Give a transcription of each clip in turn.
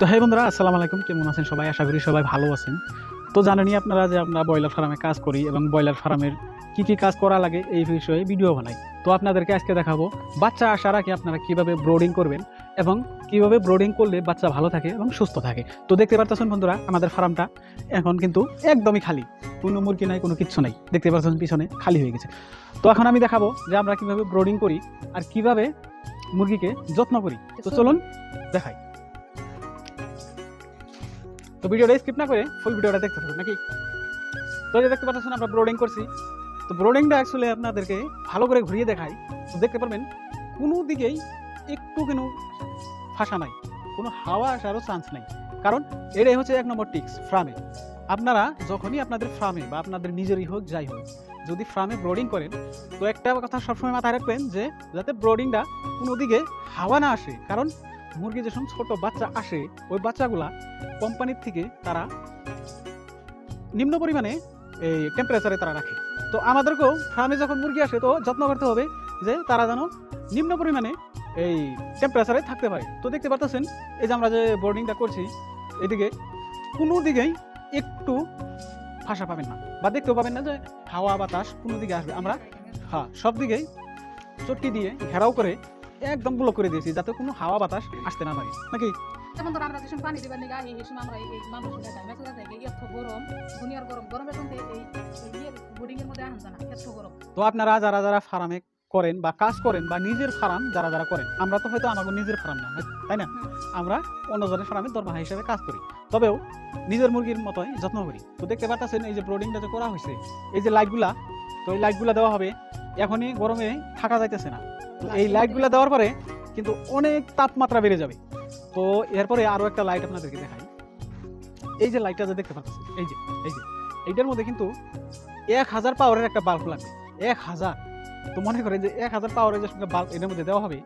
তো হ্যাঁ বন্ধুরা আসসালামু আলাইকুম। কেমন আছেন সবাই? আশা করি সবাই ভালো আছেন। তো জানেনই আপনারা যে আমরা ব্রয়লার ফার্মে কাজ করি এবং ব্রয়লার ফার্মের কি কি কাজ করা লাগে এই বিষয়ে ভিডিও বানাই। তো আপনাদেরকে আজকে দেখাবো বাচ্চা আসার আগে আপনারা কীভাবে ব্রোডিং করবেন এবং কীভাবে ব্রোডিং করলে বাচ্চা ভালো থাকে এবং সুস্থ থাকে। তো দেখতে পারতেছেন বন্ধুরা আমাদের ফার্মটা এখন কিন্তু একদমই খালি। কোনো মুরগি নাই কোনো কিচ্ছু নাই। দেখতে পাচ্ছেন পিছনে খালি হয়ে গেছে। তো এখন আমি দেখাবো যে আমরা কীভাবে ব্রোডিং করি আর কীভাবে মুরগিকে যত্ন করি। তো চলুন দেখাই। তো ভিডিওটা স্কিপ না করে ফুল ভিডিওটা দেখতে থাকুন, নাকি? তো যে দেখতে পাচ্ছেন, আমরা ব্রোডিং করছি। তো ব্রোডিংটা অ্যাকচুয়ালি আপনাদেরকে ভালো করে ঘুরিয়ে দেখাই। তো দেখতে পারবেন, কোনো দিকেই একটু কেন ফাঁসা নাই, কোনো হাওয়া আসারও চান্স নাই। কারণ এটাই হচ্ছে এক নম্বর টিক্স ফ্রামে আপনারা যখনই আপনাদের ফ্রামে বা আপনাদের নিজেরই হোক, যাই হোক, যদি ফ্রামে ব্রোডিং করেন, তো একটা কথা সবসময় মাথায় রাখবেন যে, যাতে ব্রোডিংটা কোনো দিকে হাওয়া না আসে, কারণ মুরগি যখন ছোট বাচ্চা আসে, ওই বাচ্চাগুলা কোম্পানির থেকে তারা নিম্ন পরিমাণে এই টেম্পারেচারে তারা রাখে। তো আমাদেরকেও ফার্মে যখন মুরগি আসে, তো যত্ন করতে হবে যে তারা যেন নিম্ন পরিমাণে এই টেম্পারেচারে থাকতে পারে। তো দেখতে পাচ্ছেন এই যে আমরা যে বোর্ডিংটা করছি, এদিকে কোনো দিকেই একটু ফাঁসা পাবেন না। বা দেখতেও পাবেন না যে হাওয়া বাতাস কোনো দিকে আসবে। আমরা হ্যাঁ সব দিকেই চটকি দিয়ে ঘেরাও করে একদম ব্লক করে দিয়েছি যাতে কোনো হাওয়া বাতাস আসতে না পারে। নাকি? যেমন ধরো আমরা যখন পানি দিবার নিগা এই সময় আমরা এই মানুষ দেখাই মেসেজ আছে এই এত গরম দুনিয়ার গরম গরমের মধ্যে এই এই মধ্যে আনছে না এত গরম। তো আপনারা যারা যারা ফার্মে করেন বা কাজ করেন বা নিজের ফার্ম যারা যারা করেন আমরা তো হয়তো আমাকে নিজের ফার্ম না তাই না? আমরা অন্যজনের ফার্মে দরমাহা হিসেবে কাজ করি। তবেও নিজের মুরগির মতোই যত্ন করি। তো দেখতে পাচ্ছেন এই যে ব্রোডিংটা যে করা হয়েছে এই যে লাইটগুলা তো এই লাইটগুলা দেওয়া হবে এখনই গরমে থাকা যাইতেছে না। তো এই লাইটগুলো দেওয়ার পরে কিন্তু অনেক তাপমাত্রা বেড়ে যাবে। তো এরপরে আরও একটা লাইট আপনাদেরকে দেখাই। এই যে লাইটটা যে দেখতে পাচ্ছেন এই যে এই যে এইটার মধ্যে কিন্তু এক হাজার পাওয়ারের একটা বাল্ব লাগবে। এক হাজার। তো মনে করেন যে এক হাজার পাওয়ারের যে সঙ্গে বাল্ব এটার মধ্যে দেওয়া হবে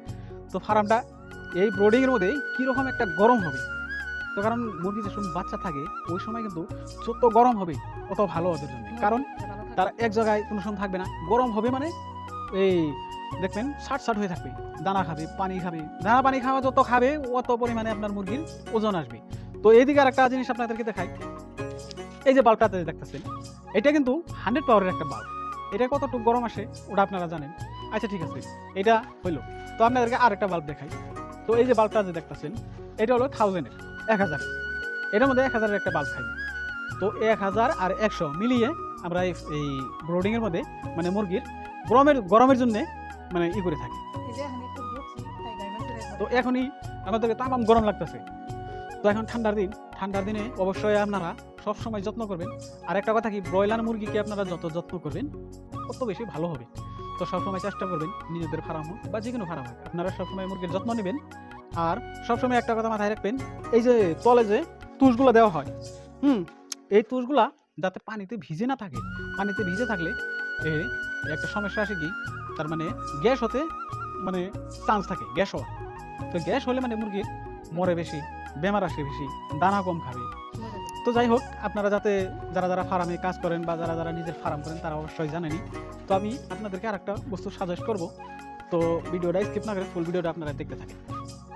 তো ফার্মটা এই ব্রোডিংয়ের মধ্যে কীরকম একটা গরম হবে? তো কারণ মুরগি যে সময় বাচ্চা থাকে ওই সময় কিন্তু যত গরম হবে অত ভালো ওদের জন্য। কারণ তারা এক জায়গায় কোনো সময় থাকবে না। গরম হবে মানে এই দেখবেন ষাট ষাট হয়ে থাকবে। দানা খাবে, পানি খাবে। দানা পানি খাওয়া যত খাবে, অত পরিমাণে আপনার মুরগির ওজন আসবে। তো এইদিকে আর একটা জিনিস আপনাদেরকে দেখাই। এই যে বাল্বটাতে দেখতেছেন, এটা কিন্তু হান্ড্রেড পাওয়ারের একটা বাল্ব এটা কতটুকু গরম আসে, ওটা আপনারা জানেন। আচ্ছা ঠিক আছে। এটা হইল। তো আপনাদেরকে আরেকটা বাল্ব দেখাই। তো এই যে বাল্বটা যে দেখতেছেন, এটা হলো থাউজেন্ডের এক হাজার এটার মধ্যে এক হাজারের একটা বাল্ব খাইবে। তো এক হাজার আর একশো মিলিয়ে আমরা এই- ব্রোডিংয়ের মধ্যে মানে মুরগির গরমের গরমের জন্য মানে ই করে থাকি। তো এখনই আমাদেরকে তামাম গরম লাগতেছে। তো এখন ঠান্ডার দিন ঠান্ডার দিনে অবশ্যই আপনারা সব সময় যত্ন করবেন। আর একটা কথা কি ব্রয়লার মুরগিকে আপনারা যত যত্ন করবেন তত বেশি ভালো হবে। তো সবসময় চেষ্টা করবেন নিজেদের ফার্ম হোক বা যে কোনো ফার্ম হোক আপনারা সবসময় মুরগির যত্ন নেবেন। আর সবসময় একটা কথা মাথায় রাখবেন এই যে তলে যে তুষগুলো দেওয়া হয় হুম এই তুষগুলা যাতে পানিতে ভিজে না থাকে। পানিতে ভিজে থাকলে এ একটা সমস্যা আসে কি? তার মানে গ্যাস হতে মানে চান্স থাকে, গ্যাস হওয়া তো গ্যাস হলে মানে মুরগির মরে বেশি, বেমার আসে বেশি, দানা কম খাবে। তো যাই হোক, আপনারা যাতে যারা যারা ফার্মে কাজ করেন বা যারা যারা নিজের ফার্ম করেন, তারা অবশ্যই জানেনই। তো আমি আপনাদেরকে আরেকটা বস্তু সাজেস্ট করব। তো ভিডিওটা স্কিপ না করে ফুল ভিডিওটা আপনারা দেখতে থাকেন।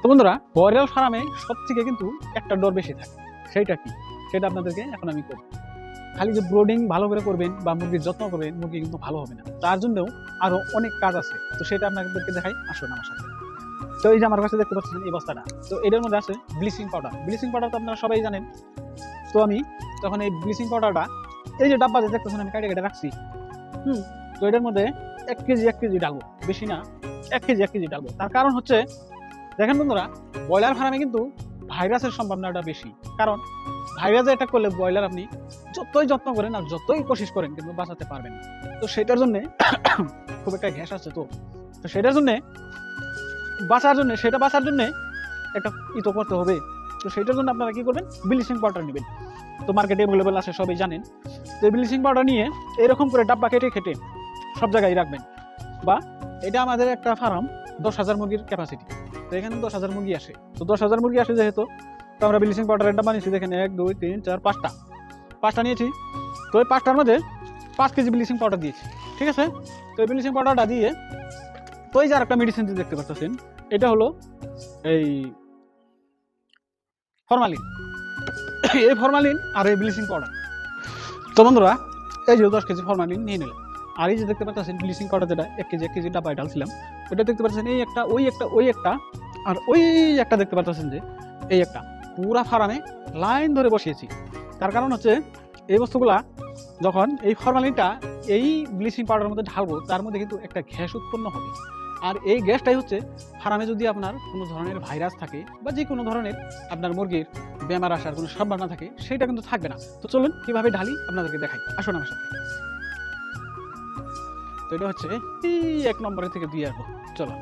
তো বন্ধুরা ব্রয়লার ফার্মে সব থেকে কিন্তু একটা ডর বেশি থাকে। সেইটা কি? সেটা আপনাদেরকে এখন আমি করব। খালি যে ব্রোডিং ভালো করে করবেন বা মুরগির যত্ন করবেন, মুরগি কিন্তু ভালো হবে না। তার জন্যও আরও অনেক কাজ আছে। তো সেটা আপনাদেরকে দেখাই, আসুন আমার সাথে। তো এই যে আমার কাছে দেখতে পাচ্ছেন এই বস্তাটা, তো এটার মধ্যে আছে ব্লিচিং পাউডার। ব্লিচিং পাউডার তো আপনারা সবাই জানেন। তো আমি তখন এই ব্লিচিং পাউডারটা, এই যে ডাব্বা দেখতেছেন আমি কাটে কেটে রাখছি, হুম, তো এটার মধ্যে এক কেজি এক কেজি ডালবো। বেশি না, এক কেজি এক কেজি ডালবো। তার কারণ হচ্ছে, দেখেন বন্ধুরা, ব্রয়লার ফার্মে কিন্তু ভাইরাসের সম্ভাবনাটা বেশি। কারণ ভাইরাসে অ্যাটাক করলে ব্রয়লার আপনি যতই যত্ন করেন আর যতই কোশিশ করেন কিন্তু বাঁচাতে পারবেন তো সেটার জন্যে খুব একটা ঘ্যাস আছে তো। তো সেটার জন্যে বাঁচার জন্যে, সেটা বাঁচার জন্যে একটা ই তো করতে হবে। তো সেটার জন্য আপনারা কী করবেন? ব্লিচিং পাউডার নেবেন। তো মার্কেটে অ্যাভেলেবেল আছে, সবাই জানেন। তো ব্লিচিং পাউডার নিয়ে এরকম করে ডাব্বা কেটে কেটে সব জায়গায় রাখবেন। বা এটা আমাদের একটা ফার্ম দশ হাজার মুরগির ক্যাপাসিটি তো এখানে দশ হাজার মুরগি আসে। তো দশ হাজার মুরগি আসে যেহেতু, তো আমরা ব্লিচিং পাউডার ডাব্বা বানিয়েছি, দেখেন এক, দুই, তিন, চার, পাঁচটা। পাঁচটা নিয়েছি। তো এই পাঁচটার মধ্যে পাঁচ কেজি ব্লিচিং পাউডার দিয়েছি, ঠিক আছে? তো এই ব্লিচিং পাউডারটা দিয়ে, তো এই যে আরেকটা মেডিসিন দেখতে পাচ্ছেন, এটা হলো এই ফরমালিন এই ফরমালিন আর এই ব্লিচিং পাউডার তো বন্ধুরা, এই যে দশ কেজি ফরমালিন নিয়ে নিলাম। আর এই যে দেখতে পাচ্ছেন ব্লিচিং পাউডার যেটা, এক কেজি এক কেজি ডাব্বায় ঢালছিলাম ওটা দেখতে পাচ্ছেন, এই একটা, ওই একটা ওই একটা, আর ওই একটা দেখতে পাচ্ছেন যে, এই একটা। পুরা ফার্মে লাইন ধরে বসিয়েছি। তার কারণ হচ্ছে, এই বস্তুগুলা যখন এই ফরমালিনটা এই ব্লিচিং পাউডারের মধ্যে ঢালবো, তার মধ্যে কিন্তু একটা গ্যাস উৎপন্ন হবে। আর এই গ্যাসটাই হচ্ছে, ফার্মে যদি আপনার কোনো ধরনের ভাইরাস থাকে, বা যে কোনো ধরনের আপনার মুরগির বেমার আসার কোনো সম্ভাবনা থাকে, সেটা কিন্তু থাকবে না। তো চলুন, কীভাবে ঢালি, আপনাদেরকে দেখাই। আসুন আমার সাথে। তো এটা হচ্ছে এই এক নম্বরের থেকে দুই আসব চলো।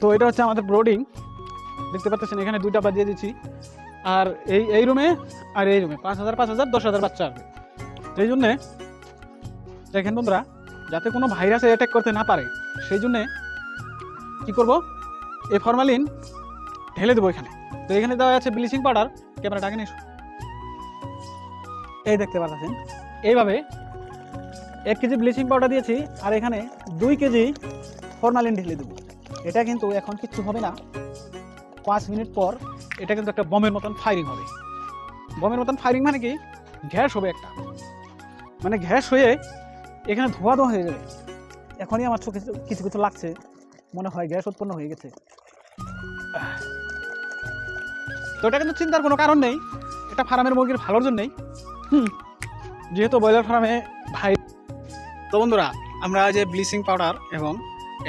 তো এটা হচ্ছে আমাদের ব্রোডিং দেখতে পাচ্ছেন, এখানে দুইটা বাজিয়ে দিচ্ছি। আর এই এই রুমে আর এই রুমে পাঁচ হাজার পাঁচ হাজার, দশ হাজার বাচ্চা আসবে। এই জন্যে, দেখেন বন্ধুরা যাতে কোনো ভাইরাসে অ্যাটাক করতে না পারে। সেই জন্যে কী করব? এই ফরমালিন ঢেলে দেবো এখানে। তো এখানে দেওয়া আছে ব্লিচিং পাউডার ক্যামেরাটা আগে নিয়ে এই দেখতে পাচ্ছেন। এইভাবে এক কেজি ব্লিচিং পাউডার দিয়েছি, আর এখানে দুই কেজি ফরমালিন ঢেলে দেবো। এটা কিন্তু এখন কিচ্ছু হবে না। পাঁচ মিনিট পর এটা কিন্তু একটা বমের মতন ফায়ারিং হবে। বমের মতন ফায়ারিং মানে কি? গ্যাস হবে একটা। মানে গ্যাস হয়ে এখানে ধোয়া ধোয়া হয়ে যাবে এখনই আমার চোখে কিছু কিছু লাগছে। মনে হয় গ্যাস উৎপন্ন হয়ে গেছে। তো এটা কিন্তু চিন্তার কোনো কারণ নেই। এটা ফার্মের মুরগির ভালোর জন্যই। হুম, যেহেতু ব্রয়লার ফার্মে ভাই তো বন্ধুরা, আমরা যে ব্লিচিং পাউডার এবং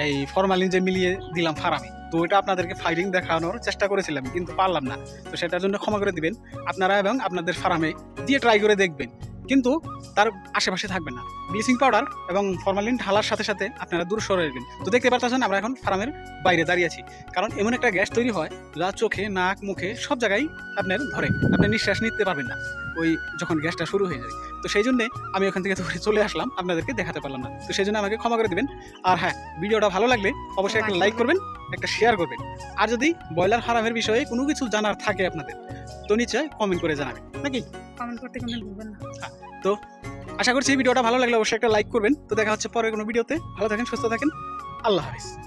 এই ফরমালিন যে মিলিয়ে দিলাম ফার্মে, তো এটা আপনাদেরকে ফাইরিং দেখানোর চেষ্টা করেছিলাম, কিন্তু পারলাম না। তো সেটার জন্য ক্ষমা করে দিবেন। আপনারা এবং আপনাদের ফার্মে দিয়ে ট্রাই করে দেখবেন। কিন্তু তার আশেপাশে থাকবেন না। ব্লিচিং পাউডার এবং ফর্মালিন ঢালার সাথে সাথে আপনারা দূর সরে আসবেন তো দেখতে পাচ্ছেন আমরা এখন ফার্মের বাইরে দাঁড়িয়ে আছি। কারণ এমন একটা গ্যাস তৈরি হয়, যা চোখে, নাক, মুখে সব জায়গায় আপনার ধরে। আপনি নিঃশ্বাস নিতে পারবেন না। ওই যখন গ্যাসটা শুরু হয়ে যাবে তো সেই জন্যে আমি ওখান থেকে দৌড়ে চলে আসলাম আপনাদেরকে দেখাতে পারলাম না। তো সেই জন্য আমাকে ক্ষমা করে দিবেন। আর হ্যাঁ ভিডিওটা ভালো লাগলে অবশ্যই একটা লাইক করবেন একটা শেয়ার করবেন। আর যদি ব্রয়লার ফার্মের বিষয়ে কোনো কিছু জানার থাকে আপনাদের তো নিচে কমেন্ট করে জানাবেন। নাকি? কমেন্ট করতে কোনো ভুলবেন না। আশা করছি ভিডিওটা ভালো লাগলে অবশ্যই একটা লাইক করবেন। তো দেখা হচ্ছে পরের কোনো ভিডিওতে। ভালো থাকেন সুস্থ থাকেন। আল্লাহ হাফিজ।